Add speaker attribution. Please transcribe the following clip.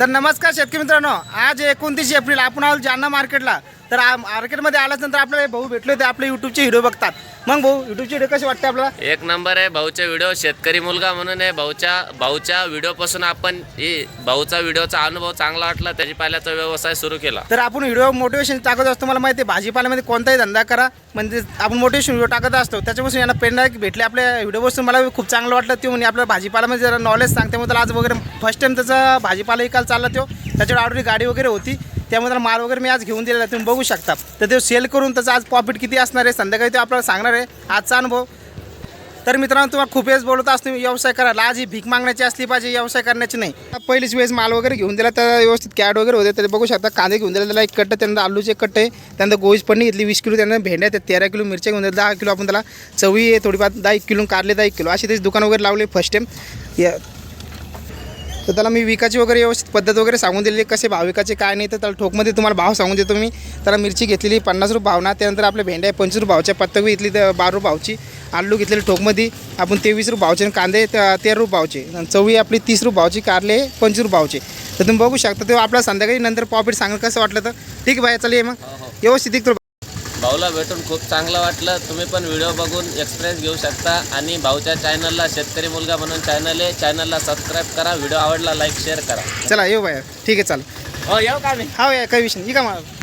Speaker 1: तर नमस्कार शेतकरी मित्रांनो आज एकोणतीस एप्रिल आपण आलो जालना मार्केटला. तर मार्केटमध्ये आल्यानंतर आपल्याला भाऊ भेटले होते आपले यूट्यूबचे व्हिडिओ बघतात. मग भाऊ यूट्यूबचे व्हिडिओ कसे वाटते आपल्याला?
Speaker 2: एक नंबर आहे भाऊचे व्हिडिओ शेतकरी मुलगा म्हणून आहे भाऊच्या भाऊच्या व्हिडिओपासून आपण ही भाऊचा व्हिडिओचा अनुभव चांगला वाटला त्याची पाल्याचा व्यवसाय सुरू केला.
Speaker 1: तर आपण व्हिडिओ मोटिवेशन टाकत असतो मला माहिती आहे भाजीपाल्यामध्ये कोणताही धंदा करा म्हणजे आपण मोटिवेशन व्हिडिओ टाकत असतो. त्याच्यापासून यांना प्रेरणा भेटले. आपल्या व्हिडिओपासून मला खूप चांगलं वाटलं ते म्हणजे आपल्या भाजीपाल्यामध्ये जरा नॉलेज सांगते. मग आज वगैरे फर्स्ट टाइम त्याचा भाजीपाला विकायला चालला तो. त्याच्यावर ऑलरेडी गाडी वगैरे होती. त्यामुळे त्याला माल वगैरे मी आज घेऊन दिलेला आहे. तुम्ही बघू शकता. तर ते सेल करून त्याचा आज प्रॉफिट किती असणार आहे संध्याकाळी ते आपल्याला सांगणार आहे. आजचा अनुभव. तर मित्रांनो तुम्हाला खूप वेळेस बोलत असतो व्यवसाय करायला आज ही भीक मागण्याची असली पाहिजे व्यवसाय करण्याची नाही. पहिलीच वेळेस माल वगैरे घेऊन दिला तर व्यवस्थित कॅड वगैरे होते तर बघू शकता. कांदे घेऊन दिला त्याला एक कट्ट त्यानंतर आलूचे कट्टे त्यानंतर गोळीच पण घेतली वीस किलो त्यानंतर भेंड्या त्या तेरा किलो मिरच्या घेऊन दिल्या दहा किलो आपण त्याला चवी आहे थोडीफार दहा एक किलो कारले दहा एक किलो. अशी त्याची दुकान वगैरे लावले फर्स्ट टाइम तर त्याला मी विकाची वगैरे व्यवस्थित पद्धत वगैरे सांगून दिलेली कसे भाव विकाचे काय नाही तर त्याला ठोकमध्ये तुम्हाला भाव सांगून देतो मी. त्याला मिरची घेतलेली पन्नास रुपये भावना त्यानंतर आपल्या भेंड्या पंचवीस रुपये भावच्या पत्तवी घेतली तर बारा रुपये भावची आलू घेतलेली ठोकमध्ये आपण तेवीस रुपये भावचे आणि कांदे तेरा रुपये भावचे आणि चवळी आपली तीस रुपये भावची कारले पंचवीस रुपये भावचे. तर तुम्ही बघू शकता तेव्हा आपल्याला संध्याकाळी नंतर प्रॉफिट सांगा कसं वाटलं तर ठीक आहे भाई चला ये मग. व्यवस्थित एक तर
Speaker 2: भाऊला भेटून खूप चांगलं वाटलं. तुम्ही पण व्हिडिओ बघून एक्सपिरियन्स घेऊ शकता. आणि भाऊच्या चॅनलला शेतकरी मुलगा म्हणून चॅनल आहे चॅनलला सबस्क्राईब करा. व्हिडिओ आवडला लाईक शेअर करा.
Speaker 1: चला येऊ भाई ठीक आहे चालेल.
Speaker 2: हो येऊ का मी
Speaker 1: हा या काही विषय. ये का मग?